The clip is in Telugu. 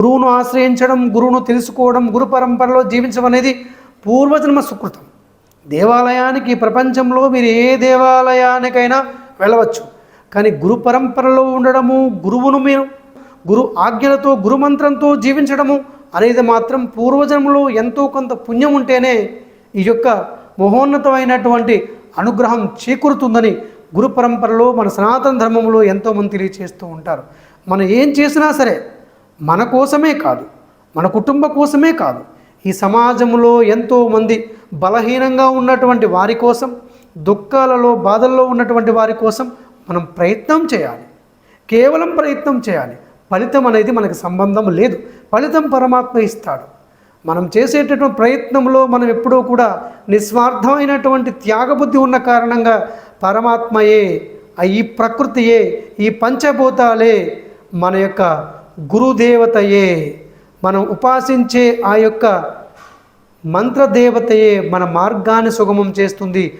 గురువును ఆశ్రయించడం గురువును తెలుసుకోవడం గురు పరంపరలో జీవించడం అనేది పూర్వజన్మ సుకృతం. దేవాలయానికి ప్రపంచంలో మీరు ఏ దేవాలయానికైనా వెళ్ళవచ్చు. కానీ గురు పరంపరలో ఉండడము గురువును మీరు గురు ఆజ్ఞలతో గురుమంత్రంతో జీవించడము అనేది మాత్రం పూర్వజన్మలో ఎంతో కొంత పుణ్యం ఉంటేనే ఈ యొక్క మహోన్నతమైనటువంటి అనుగ్రహం చేకూరుతుందని గురు పరంపరలో మన సనాతన ధర్మంలో ఎంతోమంది తెలియచేస్తూ ఉంటారు. మనం ఏం చేసినా సరే మన కోసమే కాదు మన కుటుంబ కోసమే కాదు. ఈ సమాజంలో ఎంతోమంది బలహీనంగా ఉన్నటువంటి వారి కోసం దుఃఖాలలో బాధల్లో ఉన్నటువంటి వారి కోసం మనం ప్రయత్నం చేయాలి. కేవలం ప్రయత్నం చేయాలి. ఫలితం అనేది మనకు సంబంధం లేదు. ఫలితం పరమాత్మ ఇస్తాడు. మనం చేసేటటువంటి ప్రయత్నంలో మనం ఎప్పుడూ కూడా నిస్వార్థమైనటువంటి త్యాగబుద్ధి ఉన్న కారణంగా పరమాత్మయే ఈ ప్రకృతియే ఈ పంచభూతాలే మన యొక్క గురుదేవతయే మనం ఉపాసించే ఆ యొక్క మంత్రదేవతయే మన మార్గాన్ని సుగమం చేస్తుంది.